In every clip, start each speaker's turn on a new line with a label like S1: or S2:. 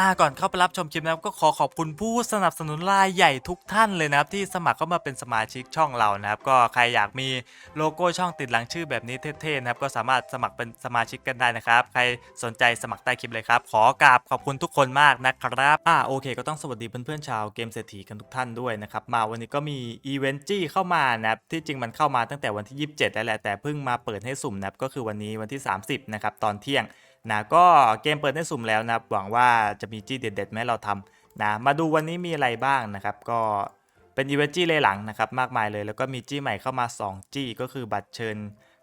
S1: อ่าก่อนเข้าไปรับชมคลิปนะครับก็ขอขอบคุณผู้สนับสนุนรายใหญ่ทุกท่านเลยนะครับที่สมัครเข้ามาเป็นสมาชิกช่องเรานะครับก็ใครอยากมีโลโก้ช่องติดหลังชื่อแบบนี้เท่ๆนะครับก็สามารถสมัครเป็นสมาชิกกันได้นะครับใครสนใจสมัครใต้คลิปเลยครับขอกราบขอบคุณทุกคนมากนะครับอ่าโอเค ก็ต้องสวัสดีเพื่อนๆชาวเกมเศรษฐีกันทุกท่านด้วยนะครับมาวันนี้ก็มีอีเวนต์จี้เข้ามานะครับที่จริงมันเข้ามาตั้งแต่วันที่ 27แล้วแหละแต่เพิ่งมาเปิดให้สุ่มนะครับก็คือวันนี้วันที่ 30นะครับตอนเที่ยง นะก็เกมเปิดให้สุ่มแล้วนะครับ หวังว่าจะมีจี้เด็ดๆมาให้เราทำนะมาดูวันนี้มีอะไรบ้างนะครับ ก็เป็นอีเวนต์จี้เลยหลังนะครับ มากมายเลย แล้วก็มีจี้ใหม่เข้ามา 2 จี้ก็คือบัตรเชิญ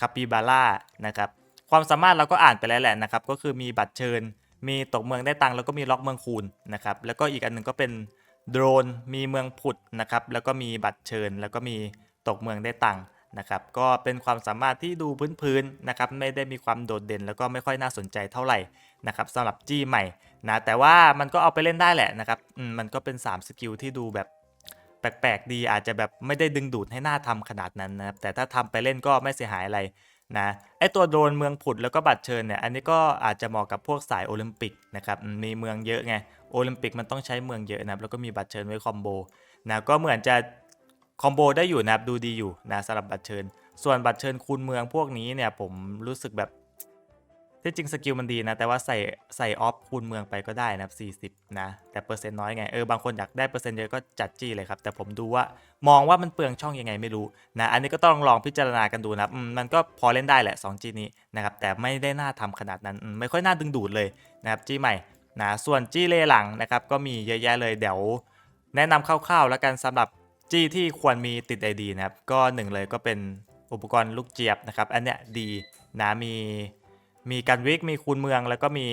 S1: คาปิบาร่านะครับความสามารถเราก็อ่านไปแล้วแหละนะครับ ก็คือมีบัตรเชิญ มีตกเมืองได้ตังค์แล้วก็มีล็อกเมืองคูณนะครับแล้วก็อีกอันหนึ่งก็เป็นโดรนมีเมืองผุดนะครับแล้วก็มีบัตรเชิญ แล้วก็มีตกเมืองได้ตังค์ นะครับก็เป็นความสามารถที่ดูพื้นๆนะครับไม่ได้มีความโดดเด่น แล้วก็ไม่ค่อยน่าสนใจเท่าไหร่นะครับสำหรับจี้ใหม่นะแต่ว่ามันก็เอาไปเล่นได้แหละนะครับมันก็เป็น 3 สกิลที่ดูแบบแปลกๆดีอาจจะแบบไม่ได้ดึงดูดให้หน้าทำขนาดนั้นนะครับแต่ถ้าทำไปเล่นก็ไม่เสียหายอะไรนะไอตัวโดรนเมืองผุดแล้วก็บัตรเชิญเนี่ยอันนี้ก็อาจจะเหมาะกับพวกสายโอลิมปิกนะครับมมีเมืองเยอะไงโอลิมปิกมันต้องใช้เมืองเยอะนะครับแล้วก็มีบัตรเชิญไว้คอมโบนะก็เหมือนจะ คอมโบได้อยู่นะครับดูดีอยู่นะสำหรับบัตรเชิญ ส่วนบัตรเชิญคูณเมืองพวกนี้เนี่ยผมรู้สึกแบบที่จริงสกิลมันดีนะ แต่ว่าใส่ใส่ออฟคูณเมืองไปก็ได้นะครับ40 นะ แต่เปอร์เซ็นต์น้อยไง เออบางคนอยากได้เปอร์เซ็นต์เยอะก็จัดจี้เลยครับ แต่ผมดูว่ามองว่ามันเปลืองช่องยังไงไม่รู้นะ อันนี้ก็ต้องลองพิจารณากันดูนะมันก็พอเล่นได้แหละ2จี้นี้นะครับ แต่ไม่ได้น่าทำขนาดนั้น ไม่ค่อยน่าดึงดูดเลยนะครับจี้ใหม่นะ ส่วนจี้เลหลังนะครับก็มีเยอะแยะเลยเดี๋ยวแนะนำคร่าวๆแล้วกันสำหรับ จี้ที่ควรมีติด ID นะครับ ก็หนึ่งเลยก็เป็นอุปกรณ์ลูกเจี๊ยบนะครับ อันเนี้ยดีนะมีมีการวิกมีคูณเมืองแล้วก็มี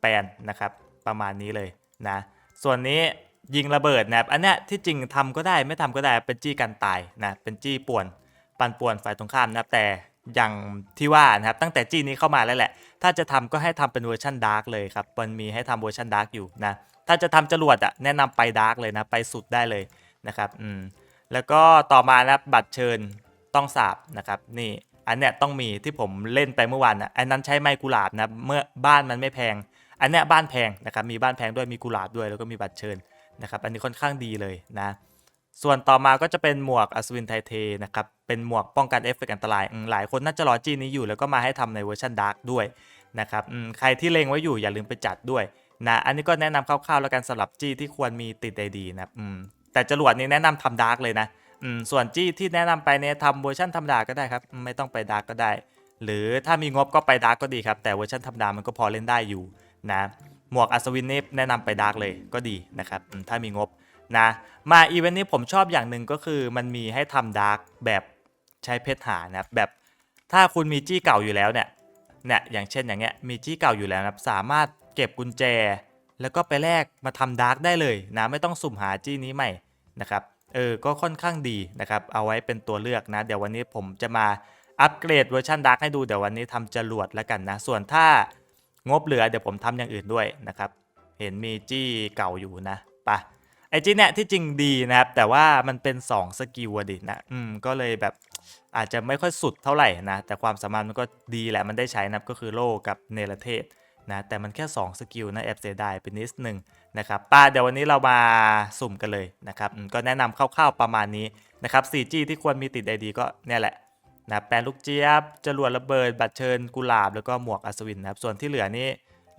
S1: แปนนะครับ ประมาณนี้เลยนะ ส่วนนี้ยิงระเบิดนะครับ อันเนี้ยที่จริงทำก็ได้ไม่ทำก็ได้เป็นจี้กันตายนะเป็นจี้ป่วนปันป่วนฝ่ายตรงข้ามนะครับแต่อย่างที่ว่านะครับตั้งแต่จี้นี้เข้ามาแล้วแหละ ถ้าจะทำก็ให้ทำเป็นเวอร์ชันดาร์กเลยครับมันมีให้ทำเวอร์ชันดาร์กอยู่นะถ้าจะทำจรวดอะแนะนำไปดาร์กเลยนะไปสุดได้เลย นะครับอืมแล้วก็ต่อมานะครับบัตรเชิญต้องสาบนะครับนี่อันเนี้ยต้องมีที่ผมเล่นไปเมื่อวานนะอันนั้นใช้ไม้กุหลาบนะเมื่อบ้านมันไม่แพง อันเนี้ยบ้านแพงนะครับมีบ้านแพงด้วยมีกุหลาบด้วยแล้วก็มีบัตรเชิญนะครับอันนี้ค่อนข้างดีเลยนะส่วนต่อมาก็จะเป็นหมวกอัศวินไทเทนะครับ เป็นหมวกป้องกันเอฟเฟกต์อันตราย หลายคนน่าจะรอจีนี้อยู่แล้วก็มาให้ทำในเวอร์ชันดาร์กด้วยนะครับอืมใครที่เลงไว้อยู่อย่าลืมไปจัดด้วยนะ อันนี้ก็แนะนำคร่าวๆแล้วกันสำหรับจี้ที่ควรมีติดไอดีนะ แต่จรวดนี้แนะนำทำดาร์กเลยนะอืมส่วนจี้ที่แนะนำไปเนี่ยทำเวอร์ชันธรรมดาก็ได้ครับ ไม่ต้องไปดาร์กก็ได้ หรือถ้ามีงบก็ไปดาร์กก็ดีครับ แต่เวอร์ชันธรรมดามันก็พอเล่นได้อยู่นะหมวกอัศวินนี่แนะนำไปดาร์กเลยก็ดีนะครับถ้ามีงบนะมาอีเวนต์นี้ผมชอบอย่างหนึ่งก็คือมันมีให้ทำดาร์กแบบใช้เพชรหานะแบบถ้าคุณมีจี้เก่าอยู่แล้วเนี่ยเนี่ยอย่างเช่นอย่างเงี้ยมีจี้เก่าอยู่แล้วนะสามารถเก็บกุญแจ แล้วก็ไปแลกมาทำดาร์กได้เลยนะไม่ต้องสุ่มหาจี้นี้ใหม่นะครับเออก็ค่อนข้างดีนะครับเอาไว้เป็นตัวเลือกนะ เดี๋ยววันนี้ผมจะมาอัปเกรดเวอร์ชันดาร์กให้ดูเดี๋ยววันนี้ทำจรวดแล้วกันนะ ส่วนถ้างบเหลือเดี๋ยวผมทำอย่างอื่นด้วยนะครับเห็นมีจี้เก่าอยู่นะปะไอจี้เนี่ยที่จริงดีนะครับ แต่ว่ามันเป็น 2 สกิลดินะอืมก็เลยแบบอาจจะไม่ค่อยสุดเท่าไหร่นะ แต่ความสามารถมันก็ดีแหละมันได้ใช้นับก็คือโล่กับเนรเทศ นะแต่มันแค่ 2 สกิลนะแอบเสียดายเป็นนิดหนึ่งนะครับป้าเดี๋ยววันนี้เรามาสุ่มกันเลยนะครับก็แนะนำคร่าวๆประมาณนี้นะครับ 4G ที่ควรมีติดไอดีก็เนี่ยแหละนะแปลนลูกเจี๊ยบจรวดระเบิด บัตรเชิญกุหลาบแล้วก็หมวกอัศวินนะครับส่วนที่เหลือนี่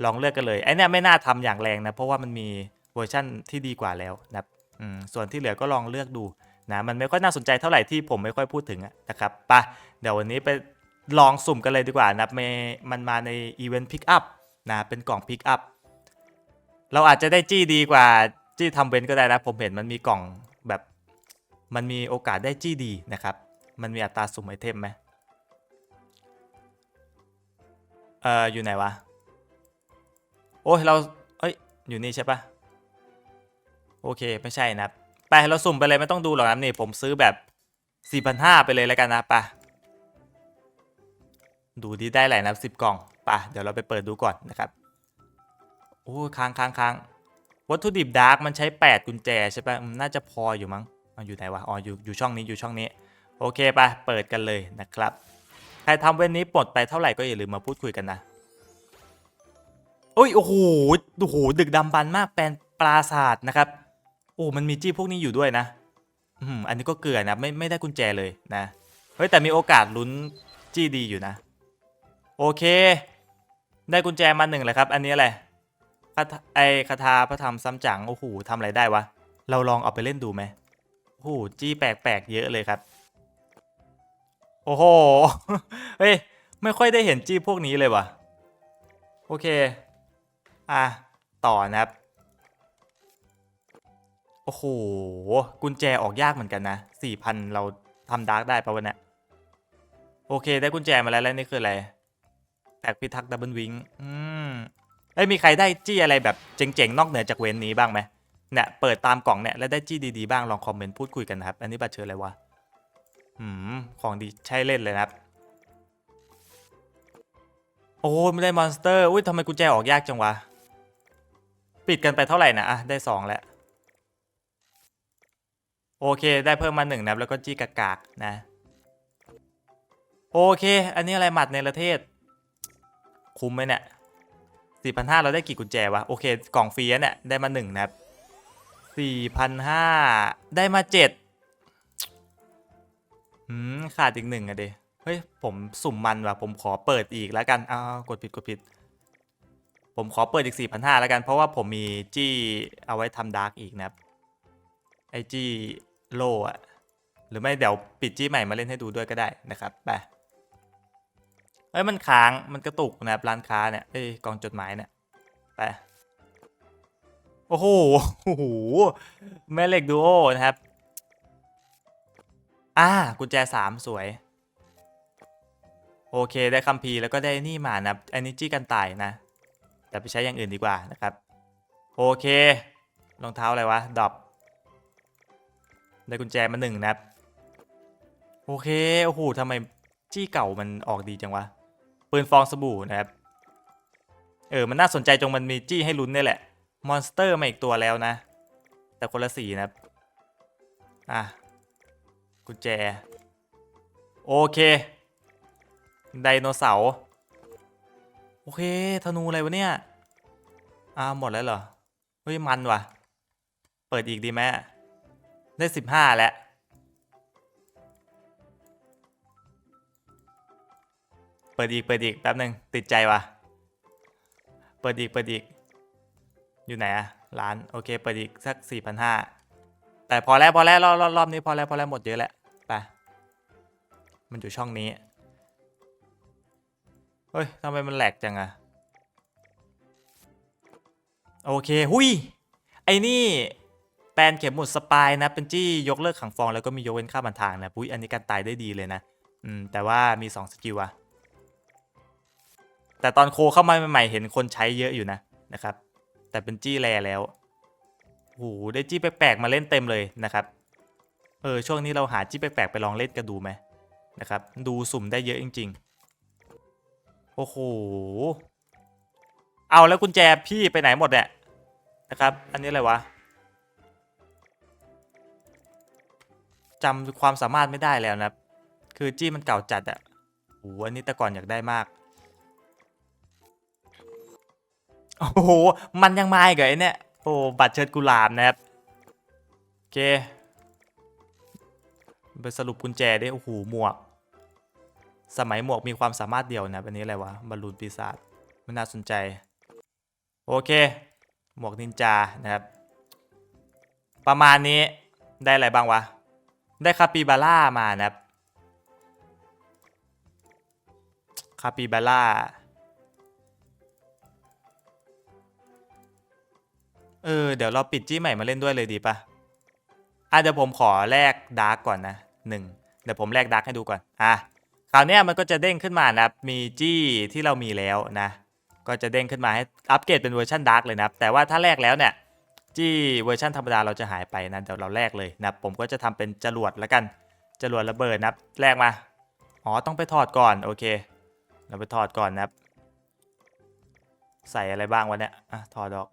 S1: ลองเลือกกันเลยไอเนี่ยไม่น่าทำอย่างแรงนะเพราะว่ามันมีเวอร์ชั่นที่ดีกว่าแล้วนะครับส่วนที่เหลือก็ลองเลือกดูนะมันไม่ค่อยน่าสนใจเท่าไหร่ที่ผมไม่ค่อยพูดถึงนะครับปะเดี๋ยววันนี้ไปลองสุ่มกันเลยดีกว่านะมมันมาในอีเวนต์พิกอัพ นะเป็นกล่องพิกอัพเราอาจจะได้จี้ดีกว่าจี้ทำเว้นก็ได้นะผมเห็นมันมีกล่องแบบมันมีโอกาสได้จี้ดีนะครับ มันมีอัตราสุ่มไอเทมไหมเอ่ออยู่ไหนวะ โอ้ยเราเอ้ยอยู่นี่ใช่ปะโอเคไม่ใช่นะครับไปเราสุ่มไปเลยไม่ต้องดูหรอกนะนี่ผมซื้อแบบ4,500ไปเลยแล้วกันนะปะดูดีได้หลายนับสิบกล่อง ปะเดี๋ยวเราไปเปิดดูก่อนนะครับโอ้ค้างค้างค้างวัตถุดิบดาร์กมันใช้ 8 กุญแจใช่ปะน่าจะพออยู่มั้งออยู่ไหนวะอ๋ออยู่อยู่ช่องนี้อยู่ช่องนี้ โอเคไปเปิดกันเลยนะครับ ใครทำเว้นนี้ปลดไปเท่าไหร่ก็อย่าลืมมาพูดคุยกันนะโอ้ยโอ้โหโอ้โหดึกดำบรรพ์มากแปลนปราศาสตร์นะครับโอ้มันมีจี้พวกนี้อยู่ด้วยนะอืมอันนี้ก็เกลือนะไม่ไม่ได้กุญแจเลยนะเฮ้ยแต่มีโอกาสลุ้นจี้ดีอยู่นะ โอเค ได้กุญแจมาหนึ่งเลยครับ อันนี้อะไรคาไอคาถาพระธรรมซ้ำจังโอ้โหทำอะไรได้วะ เราลองเอาไปเล่นดูไหมโอ้โหจี้แปลกๆเยอะเลยครับ โอ้โห เฮ้ย ไม่ค่อยได้เห็นจี้พวกนี้เลยวะโอเค อะ ต่อนะครับ โอ้โห กุญแจออกยากเหมือนกันนะสี่พันเราทำดาร์กได้ปะวันนี้โอเค ได้กุญแจมาแล้วแล้วนี่คืออะไร แตกพิทักษ์ดับเบิลวิงอืมเอ้ยมีใครได้จี้อะไรแบบเจ๋งๆ นอกเหนือจากเวนนี้บ้างไหมเนี่ยเปิดตามกล่องเนี่ยแล้วได้จี้ดีๆบ้างลองคอมเมนต์พูดคุยกันนะครับ อันนี้บัตรเชิญอะไรวะอืมของดีใช่เล่นเลยนะครับ โอ้ไม่ได้มอนสเตอร์อุ้ยทำไมกุญแจออกยากจังวะ ปิดกันไปเท่าไหร่นะอะได้สองแล้วโอเค ได้เพิ่มมาหนึ่งนะครับแล้วก็จี้กากๆนะ โอเค อันนี้อะไรหมัดในประเทศ คุ้มไหมเนี่ยสี่พันห้าเราได้กี่กุญแจวะ โอเค กล่องฟรีเนี่ยได้มาหนึ่งนะครับสี่พันห้าได้มาเจ็ดอืม ขาดอีกหนึ่งอะเดเฮ้ย ผมสุ่มมันว่ะ ผมขอเปิดอีกแล้วกันอ้าวกดผิดกดผิด ผมขอเปิดอีก4,500แล้วกัน เพราะว่าผมมีจี้เอาไว้ทำดาร์กอีกนะครับ ไอจี้โลอะหรือไม่เดี๋ยวปิดจี้ใหม่มาเล่นให้ดูด้วยก็ได้นะครับ ไป เอ้ยมันค้างมันกระตุกนะครับร้านค้าเนี่ยเอ้ยกล่องจดหมายเนี่ยไปโอ้โหโอ้โหแม่เหล็กดูโอนะครับอ่ากุญแจสามสวย โอเคได้คัมภีร์แล้วก็ได้นี่มานะอันนี้จี้กันตายนะ แต่ไปใช้อย่างอื่นดีกว่านะครับ โอเครองเท้าอะไรวะดอปได้กุญแจมาหนึ่งนะครับ โอเค โอ้โหทำไมจี้เก่ามันออกดีจังวะ ปืนฟองสบู่นะครับ เออ มันน่าสนใจตรงมันมีจี้ให้ลุ้นนี่แหละ มอนสเตอร์มาอีกตัวแล้วนะ แต่คนละสีนะครับ อะ กุญแจ โอเค ไดโนเสาร์ โอเค ธนูอะไรวะเนี่ย อ่า หมดแล้วเหรอ เฮ้ย มันว่ะ เปิดอีกดีไหมได้สิบห้าแล้ว ปิดอีกเปิดอีกแป๊บหนึ่งติดใจวะเปิดอีกเปิดอีก อยู่ไหนอะร้านโอเค เปิดอีกสักสี่พันห้าแต่พอแล้วพอแล้วรอบรอบรอบนี้พอแล้วพอแล้วหมดเยอะแล้วไปมันอยู่ช่องนี้เฮ้ยทำไมมันแหลกจังอะโอเคหุยไอ้นี่แปลนเข็มหมุดสปายนะเป็นจี้ยกเลิกขังฟองแล้วก็มียกเว้นค่าบันทางนะปุ้ยอันนี้การตายได้ดีเลยนะ อืมแต่ว่ามี 2 สกิลอะ แต่ตอนโคเข้ามาใหม่ๆเห็นคนใช้เยอะอยู่นะนะครับ แต่เป็นจี้แรแล้วโอ้โหได้จี้แปลกๆมาเล่นเต็มเลยนะครับ เออช่วงนี้เราหาจี้แปลกๆไปลองเล่นกันดูไหมนะครับ ดูสุ่มได้เยอะจริง ๆ โอ้โห เอาแล้วกุญแจพี่ไปไหนหมดเนี่ยนะครับ อันนี้อะไรวะจำความสามารถไม่ได้แล้วนะคือจี้มันเก่าจัดอะโอ้โหอันนี้แต่ก่อนอยากได้มาก โอ้โห มันยังมาอีกเหรอไอ้เนี่ย โอ้ บัตรเชิดกุหลาบนะครับ โอเค ไปสรุปกุญแจได้ โอ้โห หมวก สมัยหมวกมีความสามารถเดียวนะอันนี้อะไรวะ บอลลูนปีศาจมันน่าสนใจ โอเค หมวกนินจา นะครับ ประมาณนี้ ได้อะไรบ้างวะ ได้คาปิบาร่ามานะครับ คาปิบาร่า เออเดี๋ยวเราปิดจี้ใหม่มาเล่นด้วยเลยดีปะอะเดี๋ยวผมขอแลกดาร์กก่อนนะหนึ่งเดี๋ยวผมแลกดาร์กให้ดูก่อนอะคราวนี้มันก็จะเด้งขึ้นมานะครับมีจี้ที่เรามีแล้วนะ ก็จะเด้งขึ้นมาให้อัปเกรดเป็นเวอร์ชันดาร์กเลยนะครับแต่ว่าถ้าแลกแล้วเนี่ยจี้เวอร์ชันธรรมดาเราจะหายไปนะเดี๋ยวเราแลกเลยนะผมก็จะทำเป็นจรวดแล้วกันจรวดระเบิดนะแลกมาอ๋อต้องไปถอดก่อนโอเค เราไปถอดก่อนนะใส่อะไรบ้างวะเนี่ยอะถอดออก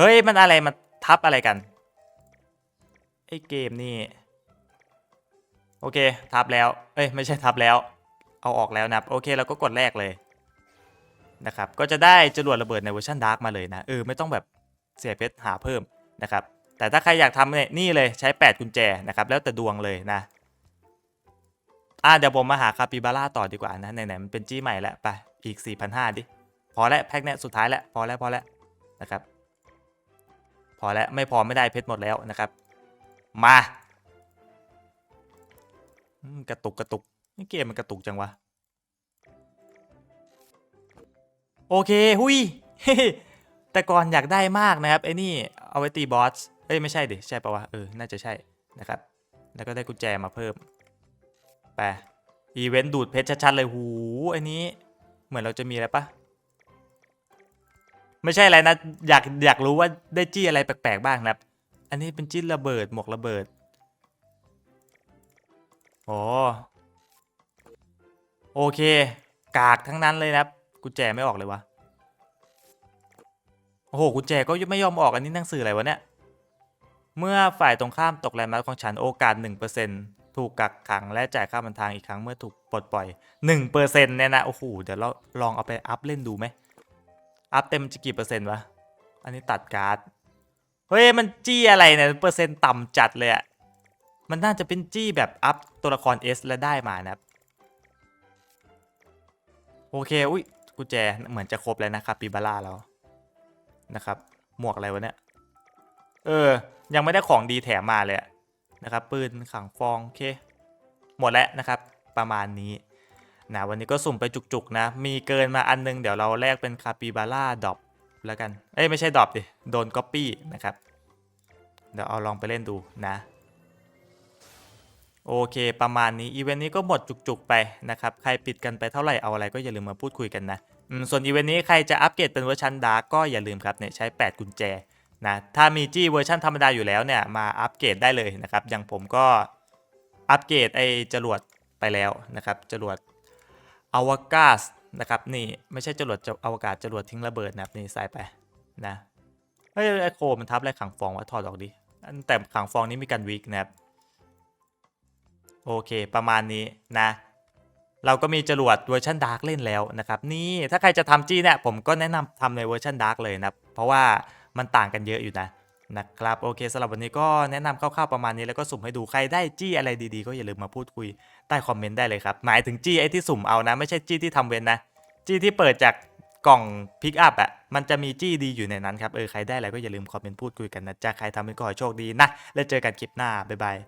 S1: เฮ้ย มันอะไรมาทับอะไรกันไอ้เกมนี่ โอเค ทับแล้ว เอ้ย ไม่ใช่ทับแล้ว เอาออกแล้วนะโอเคเราก็กดแรกเลยนะครับ ก็จะได้จรวดระเบิดในเวอร์ชันดาร์กมาเลยนะ เออ ไม่ต้องแบบเสียเพชรหาเพิ่มนะครับ แต่ถ้าใครอยากทำเนี่ยนี่เลยใช้ 8 กุญแจนะครับ แล้วแต่ดวงเลยนะ อะเดี๋ยวผมมาหาคาปิบาร่าต่อดีกว่านะ ไหนๆมันเป็นจี้ใหม่แล้วไป อีก 4,500ดิ พอแล้วแพ็คเนี้ยสุดท้ายแล้ว พอแล้วพอแล้วนะครับ พอแล้วไม่พอไม่ได้เพชรหมดแล้วนะครับ มากระตุกกระตุกนี่เกมมันกระตุกจังวะ โอเค หุยแต่ก่อนอยากได้มากนะครับไอ้นี่เอาไว้ตีบอสเอ้ยไม่ใช่ดิใช่ปะวะเออน่าจะใช่นะครับ แล้วก็ได้กุญแจมาเพิ่มไปอีเวนต์ดูดเพชรชัดๆเลยหูไอ้นี้ เหมือนเราจะมีอะไรปะ ไม่ใช่อะไรนะ อยากอยากรู้ว่าได้จี้อะไรแปลกๆบ้างนะครับ อันนี้เป็นจี้ระเบิดหมวกระเบิดโอ้โอเค กากทั้งนั้นเลยนะครับกุญแจไม่ออกเลยวะโอ้โหกุญแจก็ไม่ยอมออกอันนี้หนังสืออะไรวะเนี่ยเมื่อฝ่ายตรงข้ามตกแรงม้ของฉันโอกาส 1%ถูกกักขังและจ่ายค่าบันทางอีกครั้งเมื่อถูกปลดปล่อย 1%เนี่ยนะโอ้โหเดี๋ยวเราลองเอาไปอัพเล่นดูไหม อัพเต็มจะกี่เปอร์เซ็นต์วะ อันนี้ตัดการ์ด เฮ้ย มันจี้อะไรเนี่ย เปอร์เซ็นต์ต่ำจัดเลยอะมันน่าจะเป็นจี้แบบอัพตัวละคร S แล้วได้มานะครับ โอเค อุ้ยกุญแจเหมือนจะครบแล้วนะครับปีบาร่าเรา นะครับ หมวกอะไรวะเนี่ย เออ ยังไม่ได้ของดีแถมมาเลยอะนะครับ ปืนขังฟอง โอเค หมดแล้วนะครับ ประมาณนี้ นะวันนี้ก็สุ่มไปจุกๆนะ มีเกินมาอันนึง เดี๋ยวเราแลกเป็นคาปิบาร่าดอปแล้วกัน เอ้ยไม่ใช่ดอปดิ โดนก๊อปปี้นะครับ เดี๋ยวเอาลองไปเล่นดูนะ โอเคประมาณนี้อีเวนต์นี้ก็หมดจุกๆไปนะครับ ใครปิดกันไปเท่าไหร่เอาอะไรก็อย่าลืมมาพูดคุยกันนะส่วนอีเวนต์นี้ใครจะอัปเกรดเป็นเวอร์ชันดาร์กก็อย่าลืมครับเนี่ยใช้ 8 กุญแจนะถ้ามีจี้เวอร์ชันธรรมดาอยู่แล้วเนี่ยมาอัปเกรดได้เลยนะครับอย่างผมก็อัปเกรดไอ้จรวดไปแล้วนะครับจรวด อวกาศนะครับนี่ไม่ใช่จรวดจะอวกาศจรวดทิ้งระเบิดนะครับนี่ใส่ไปนะเฮ้ยไอโคมันทับอะไรขังฟองวะถอดออกดิแต่ขังฟองนี้มีการวิกนะครับโอเค ประมาณนี้นะ เราก็มีจรวดเวอร์ชันดาร์กเล่นแล้วนะครับนี่ถ้าใครจะทำจี้เนี่ยผมก็แนะนำทำในเวอร์ชันดาร์กเลยนะเพราะว่ามันต่างกันเยอะอยู่นะนะครับโอเคสำหรับวันนี้ก็แนะนำคร่าวๆประมาณนี้แล้วก็สุ่มให้ดูใครได้จี้อะไรดีๆ ก็อย่าลืมมาพูดคุย ใต้คอมเมนต์ได้เลยครับ หมายถึงจี้ไอ้ที่สุ่มเอานะ ไม่ใช่จี้ที่ทำเว้นนะ จี้ที่เปิดจากกล่องพิกอัพอะ มันจะมีจี้ดีอยู่ในนั้นครับ เออ ใครได้อะไรก็อย่าลืมคอมเมนต์พูดคุยกันนะจ๊ะ ใครทำให้ก็ขอโชคดีนะ แล้วเจอกันคลิปหน้า บ๊ายบาย